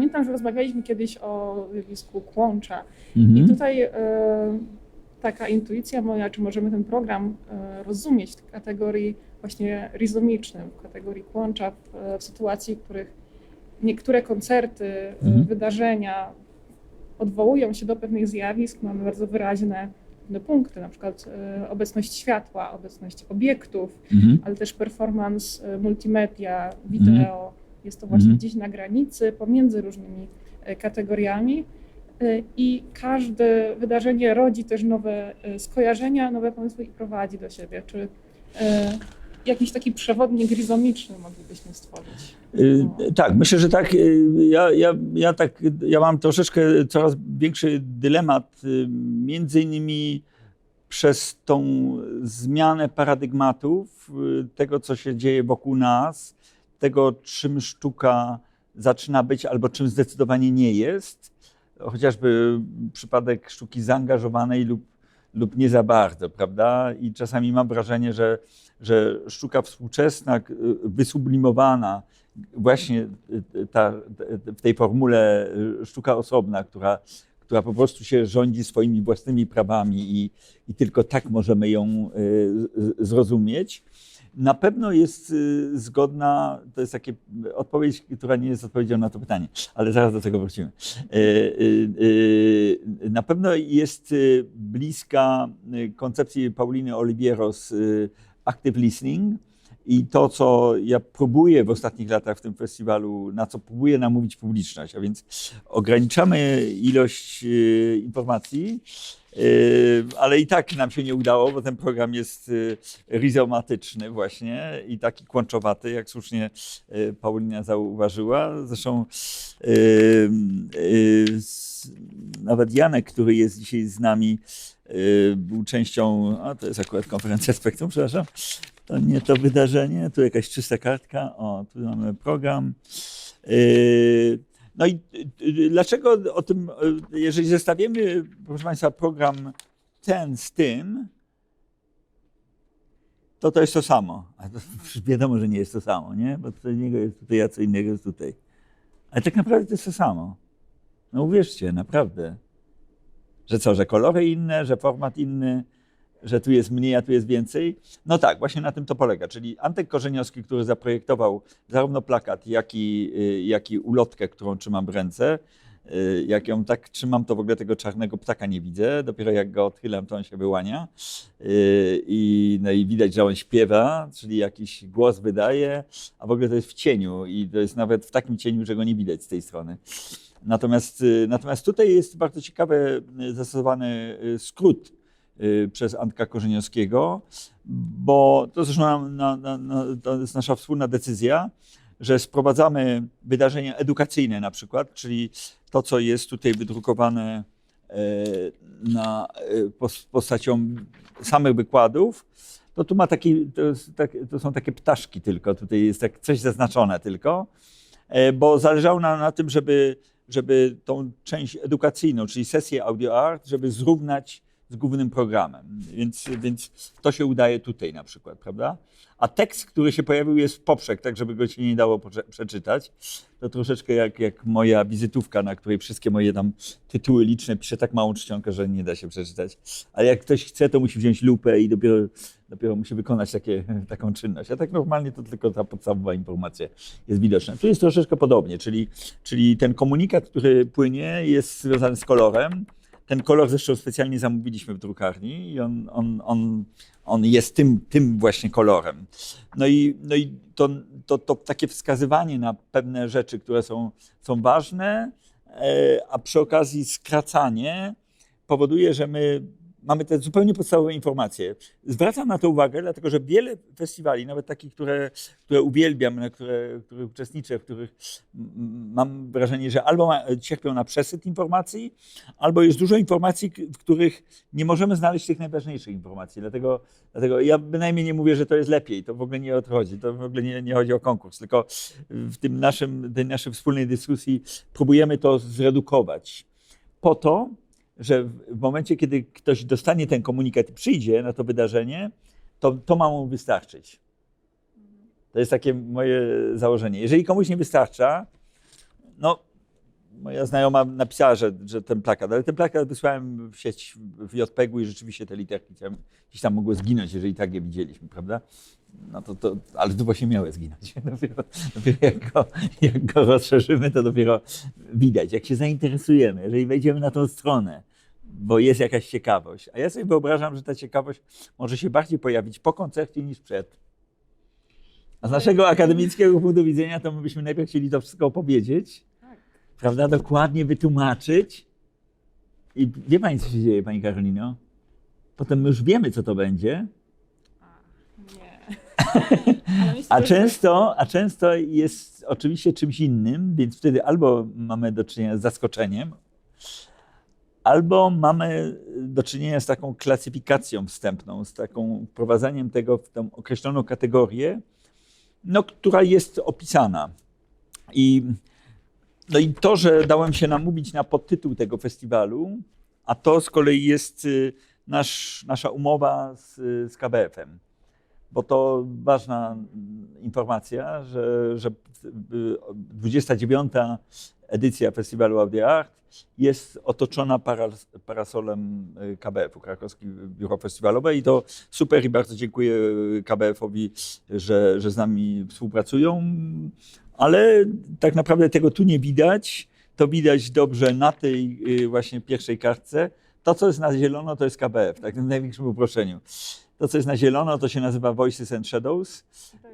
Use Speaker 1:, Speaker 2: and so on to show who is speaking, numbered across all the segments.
Speaker 1: pamiętam, że rozmawialiśmy kiedyś o zjawisku kłącza i
Speaker 2: Mhm.
Speaker 1: tutaj e, taka intuicja moja, czy możemy ten program e, rozumieć w kategorii właśnie rizomicznym, w kategorii kłącza, w, w sytuacji, w których niektóre koncerty, e,
Speaker 2: Mhm.
Speaker 1: wydarzenia odwołują się do pewnych zjawisk, mamy bardzo wyraźne punkty, na przykład obecność światła, obecność obiektów,
Speaker 2: Mhm.
Speaker 1: ale też performance multimedia, wideo. Jest to właśnie
Speaker 2: Mhm.
Speaker 1: gdzieś na granicy pomiędzy różnymi e, kategoriami. E, I każde wydarzenie rodzi też nowe e, skojarzenia, nowe pomysły i prowadzi do siebie. Czy jakiś taki przewodnik rizomiczny moglibyśmy stworzyć?
Speaker 2: Y, Tak, myślę, że tak. Ja, ja, ja, tak, ja mam troszeczkę coraz większy dylemat, między innymi przez tą zmianę paradygmatów, tego, co się dzieje wokół nas, tego, czym sztuka zaczyna być albo czym zdecydowanie nie jest. Chociażby przypadek sztuki zaangażowanej lub, lub nie za bardzo, prawda? I czasami mam wrażenie, że, że sztuka współczesna, y, wysublimowana, właśnie y, ta, w tej formule y, sztuka osobna, która, która po prostu się rządzi swoimi własnymi prawami i, i tylko tak możemy ją y, zrozumieć. Na pewno jest y, zgodna, to jest takie odpowiedź, która nie jest odpowiedzią na to pytanie, ale zaraz do tego wrócimy. Y, y, y, Na pewno jest bliska koncepcji Pauliny Olivieros y, active listening, i to, co ja próbuję w ostatnich latach w tym festiwalu, na co próbuję namówić publiczność, a więc ograniczamy ilość e, informacji, e, ale i tak nam się nie udało, bo ten program jest e, rizomatyczny właśnie i taki kłączowaty, jak słusznie Paulina zauważyła. Zresztą nawet Janek, który jest dzisiaj z nami, był częścią, a to jest akurat konferencja Spektrum, przepraszam, to nie to wydarzenie, tu jakaś czysta kartka, o, tu mamy program. Yy, No i yy, dlaczego o tym, yy, jeżeli zestawimy, proszę Państwa, program ten z tym, to to jest to samo. A to wiadomo, że nie jest to samo, nie? Bo co innego jest tutaj, a co innego jest tutaj. Ale tak naprawdę to jest to samo. No uwierzcie, naprawdę. Że co, że kolory inne, że format inny, że tu jest mniej, a tu jest więcej. No tak, właśnie na tym to polega. Czyli Antek Korzeniowski, który zaprojektował zarówno plakat, jak i, y, jak i ulotkę, którą trzymam w ręce. Y, Jak ją tak trzymam, to w ogóle tego czarnego ptaka nie widzę. Dopiero jak go odchylam, to on się wyłania. Y, I, no i widać, że on śpiewa, czyli jakiś głos wydaje, a w ogóle to jest w cieniu i to jest nawet w takim cieniu, że go nie widać z tej strony. Natomiast, natomiast tutaj jest bardzo ciekawy zastosowany skrót przez Antka Korzeniowskiego, bo to zresztą na, na, na, to jest nasza wspólna decyzja, że sprowadzamy wydarzenia edukacyjne na przykład, czyli to, co jest tutaj wydrukowane e, na, e, pos- postacią samych wykładów, to tu ma taki, to, tak, to są takie ptaszki tylko, tutaj jest tak coś zaznaczone tylko, e, bo zależało nam na tym, żeby, żeby tą część edukacyjną, czyli sesję audio art, żeby zrównać z głównym programem. Więc, więc to się udaje tutaj na przykład, prawda? A tekst, który się pojawił jest w poprzek, tak żeby go się nie dało przeczytać. To troszeczkę jak, jak moja wizytówka, na której wszystkie moje tam tytuły liczne piszę tak małą czcionkę, że nie da się przeczytać. Ale jak ktoś chce, to musi wziąć lupę i dopiero, dopiero musi wykonać takie, taką czynność. A tak normalnie to tylko ta podstawowa informacja jest widoczna. Tu jest troszeczkę podobnie, czyli, czyli ten komunikat, który płynie jest związany z kolorem. Ten kolor zresztą specjalnie zamówiliśmy w drukarni i on, on, on, on jest tym, tym właśnie kolorem. No i, no i to, to, to takie wskazywanie na pewne rzeczy, które są, są ważne, e, a przy okazji skracanie powoduje, że my mamy te zupełnie podstawowe informacje. Zwracam na to uwagę, dlatego że wiele festiwali, nawet takich, które, które uwielbiam, na które, których uczestniczę, w których mam wrażenie, że albo cierpią na przesyt informacji, albo jest dużo informacji, w których nie możemy znaleźć tych najważniejszych informacji. Dlatego, dlatego ja bynajmniej nie mówię, że to jest lepiej. To w ogóle nie o to chodzi. To w ogóle nie, nie chodzi o konkurs, tylko w tym naszym, tej naszej wspólnej dyskusji próbujemy to zredukować po to, że w momencie, kiedy ktoś dostanie ten komunikat i przyjdzie na to wydarzenie, to, to ma mu wystarczyć. To jest takie moje założenie. Jeżeli komuś nie wystarcza, no moja znajoma napisała, że, że ten plakat, ale ten plakat wysłałem w sieć w JPEG-u i rzeczywiście te literki gdzieś tam mogły zginąć, jeżeli tak je widzieliśmy, prawda? No to, to, ale to właśnie miały zginąć. Dopiero, dopiero jak, go, jak go rozszerzymy, to dopiero widać. Jak się zainteresujemy, jeżeli wejdziemy na tą stronę, bo jest jakaś ciekawość. A ja sobie wyobrażam, że ta ciekawość może się bardziej pojawić po koncercie niż przed. A z naszego akademickiego punktu widzenia, to my byśmy najpierw chcieli to wszystko opowiedzieć,
Speaker 1: Tak.
Speaker 2: prawda, dokładnie wytłumaczyć. I wie Pani, co się dzieje, Pani Karolino? Potem my już wiemy, co to będzie,
Speaker 1: A,
Speaker 2: często, a często jest oczywiście czymś innym, więc wtedy albo mamy do czynienia z zaskoczeniem, albo mamy do czynienia z taką klasyfikacją wstępną, z taką wprowadzaniem tego w tą określoną kategorię, no, która jest opisana. I, no i to, że dałem się namówić na podtytuł tego festiwalu, a to z kolei jest y, nasz, nasza umowa z, z KBF-em. Bo to ważna informacja, że, że y, 29. edycja Festiwalu Audio Art jest otoczona paras, parasolem KBF-u, Krakowski Biuro Festiwalowe i to super i bardzo dziękuję KBF-owi, że, że z nami współpracują, ale tak naprawdę tego tu nie widać. To widać dobrze na tej y, właśnie pierwszej kartce. To, co jest na zielono, to jest KBF, tak w największym uproszczeniu. To, co jest na zielono, to się nazywa Voices and Shadows.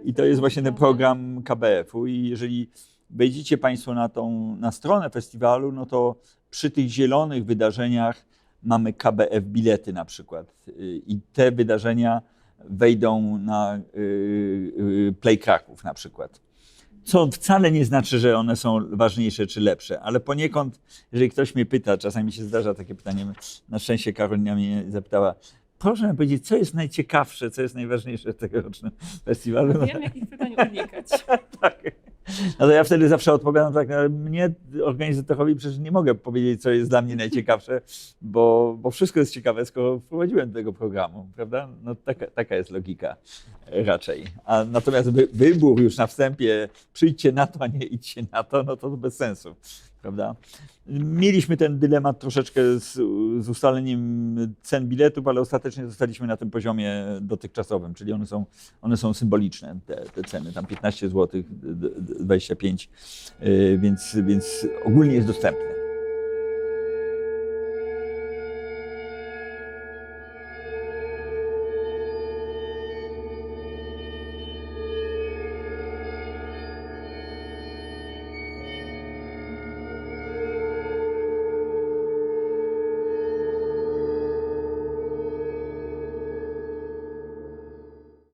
Speaker 2: I to jest właśnie ten program KBF-u i jeżeli wejdziecie Państwo na tą na stronę festiwalu, no to przy tych zielonych wydarzeniach mamy KBF bilety na przykład. Y, i te wydarzenia wejdą na y, y, Play Kraków na przykład. Co wcale nie znaczy, że one są ważniejsze czy lepsze, ale poniekąd, jeżeli ktoś mnie pyta, czasami się zdarza takie pytanie, na szczęście Karolina mnie zapytała, proszę mi powiedzieć, co jest najciekawsze, co jest najważniejsze w tegorocznym festiwalu? No,
Speaker 1: Wiem, jakich pytań unikać.
Speaker 2: tak. No to ja wtedy zawsze odpowiadam tak, ale mnie, organizatorowi, przecież nie mogę powiedzieć, co jest dla mnie najciekawsze, bo, bo wszystko jest ciekawe, skoro wprowadziłem do tego programu, prawda? No taka, taka jest logika e, raczej. A natomiast wy, wybór już na wstępie, przyjdźcie na to, a nie idźcie na to, no to bez sensu, prawda? Mieliśmy ten dylemat troszeczkę z, z ustaleniem cen biletów, ale ostatecznie zostaliśmy na tym poziomie dotychczasowym, czyli one są, one są symboliczne, te, te ceny, tam 15 zł, 25, yy, więc, więc ogólnie jest dostępne.